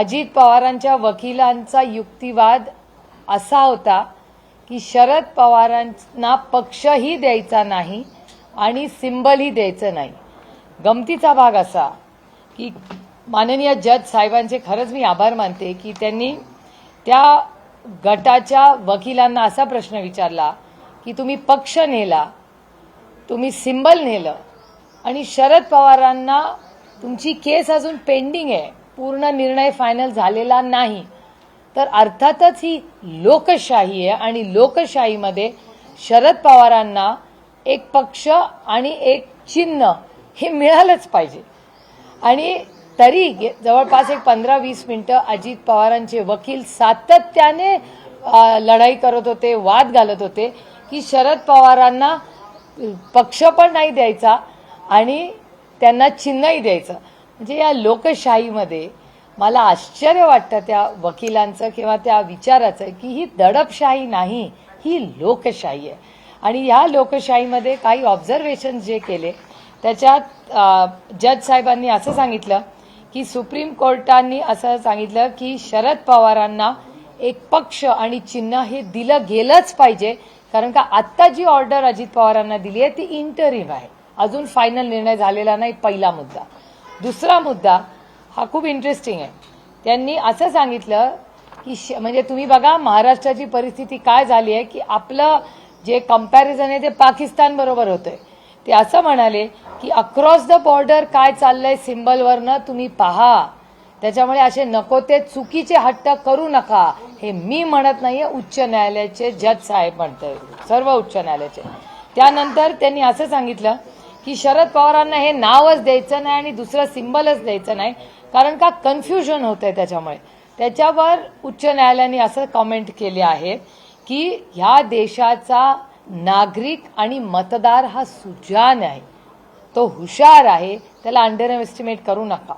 अजित पवारांच्या वकिलांचा युक्तिवाद असा होता की शरद पवारांना पक्षही द्यायचा नाही आणि सिंबलही द्यायचं नाही. गमतीचा भाग असा की माननीय जज साहेबांचे खरंच मी आभार मानते की त्यांनी त्या गटाच्या वकिलांना असा प्रश्न विचारला की तुम्ही पक्ष नेला तुम्ही सिंबल नेलं आणि शरद पवारांना तुमची केस अजून पेंडिंग आहे. पूर्ण निर्णय फायनल झालेला नाही. तर अर्थातच ही लोकशाही आहे आणि लोकशाहीमध्ये शरद पवारांना एक पक्ष आणि एक चिन्ह हे मिळालंच पाहिजे. आणि तरी जवळपास एक पंधरा वीस मिनिटं अजित पवारांचे वकील सातत्याने लढाई करत होते वाद घालत होते की शरद पवारांना पक्ष पण नाही द्यायचा आणि त्यांना चिन्हही द्यायचं. म्हणजे या लोकशाहीमध्ये मला आश्चर्य वाटतं त्या वकिलांचं किंवा त्या विचाराचं की ही दडपशाही नाही ही लोकशाही आहे. आणि या लोकशाहीमध्ये काही ऑब्झर्वेशन जे केले त्याच्यात जज साहेबांनी असं सांगितलं की सुप्रीम कोर्टांनी असं सांगितलं की शरद पवारांना एक पक्ष आणि चिन्ह हे दिलं गेलंच पाहिजे. कारण का आत्ता जी ऑर्डर अजित पवारांना दिली आहे ती इंटरिम आहे. अजून फायनल निर्णय झालेला नाही पहिला मुद्दा. दुसरा मुद्दा हा खूप इंटरेस्टिंग आहे. त्यांनी असं सांगितलं की श- म्हणजे तुम्ही बघा महाराष्ट्राची परिस्थिती काय झाली आहे की आपलं जे कंपॅरिझन आहे ते पाकिस्तान बरोबर होतंय. ते असं म्हणाले की अक्रॉस द बॉर्डर काय चाललंय सिम्बलवरनं तुम्ही पहा. त्याच्यामुळे असे नको ते चुकीचे हट्ट करू नका. हे मी म्हणत नाहीये उच्च न्यायालयाचे जज साहेब म्हणतोय. सर्व उच्च न्यायालयाचे. त्यानंतर त्यांनी असं सांगितलं की शरद पवारांना हे नावच द्यायचं नाही आणि दुसरं सिम्बलच द्यायचं नाही कारण का कन्फ्युजन होत आहे त्याच्यामुळे. त्याच्यावर उच्च न्यायालयाने असं कॉमेंट केले आहे की ह्या देशाचा नागरिक आणि मतदार हा सुजान आहे. तो हुशार आहे त्याला अंडर एस्टिमेट करू नका.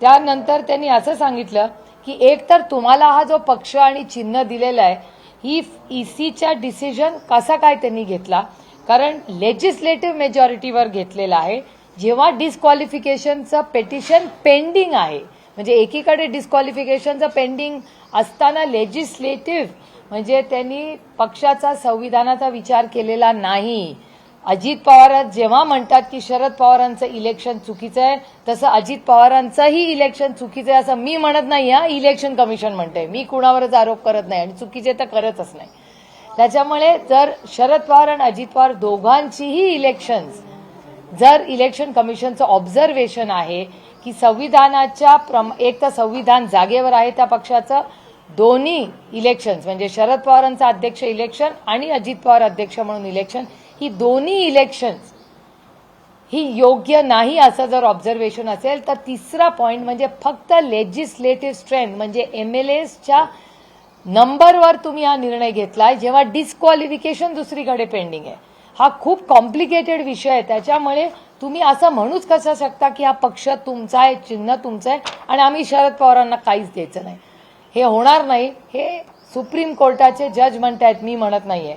त्यानंतर त्यांनी असं सांगितलं की एक तर तुम्हाला हा जो पक्ष आणि चिन्ह दिलेला आहे ही ईसीच्या डिसिजन कसा काय त्यांनी घेतला? कारण लेजिस्लेटिव्ह मेजॉरिटीवर घेतलेला आहे. जेव्हा डिस्क्वालिफिकेशनचं पेटिशन पेंडिंग आहे म्हणजे एकीकडे डिस्क्वालिफिकेशनचं पेंडिंग असताना लेजिस्लेटिव्ह म्हणजे त्यांनी पक्षाचा संविधानाचा विचार केलेला नाही. अजित पवार जेव्हा म्हणतात की शरद पवारांचं इलेक्शन चुकीचं आहे तसं अजित पवारांचंही इलेक्शन चुकीचं आहे असं मी म्हणत नाही हा इलेक्शन कमिशन म्हणते मी कुणावरच आरोप करत नाही आणि चुकीचे तर करतच नाही. त्याच्यामुळे जर शरद पवार आणि अजित पवार दोघांचीही इलेक्शन्स जर इलेक्शन कमिशनचं ऑब्झर्वेशन आहे की संविधानाच्या प्रम एक तर संविधान जागेवर आहे त्या पक्षाचं दोन्ही इलेक्शन्स म्हणजे शरद पवारांचं अध्यक्ष इलेक्शन आणि अजित पवार अध्यक्ष म्हणून इलेक्शन ही दोन्ही इलेक्शन्स ही योग्य नाही असं जर ऑब्झर्वेशन असेल तर तिसरा पॉईंट म्हणजे फक्त लेजिस्लेटिव्ह स्ट्रेंथ म्हणजे एम एल एसच्या नंबरवर तुम्ही हा निर्णय घेतलाय जेव्हा डिस्क्वालिफिकेशन दुसरीकडे पेंडिंग आहे. हा खूप कॉम्प्लिकेटेड विषय आहे. त्याच्यामुळे तुम्ही असं म्हणूच कसं शकता की हा पक्ष तुमचा आहे चिन्ह तुमचं आहे आणि आम्ही शरद पवारांना काहीच द्यायचं नाही. हे होणार नाही. हे सुप्रीम कोर्टाचे जज म्हणतायत मी म्हणत नाहीये.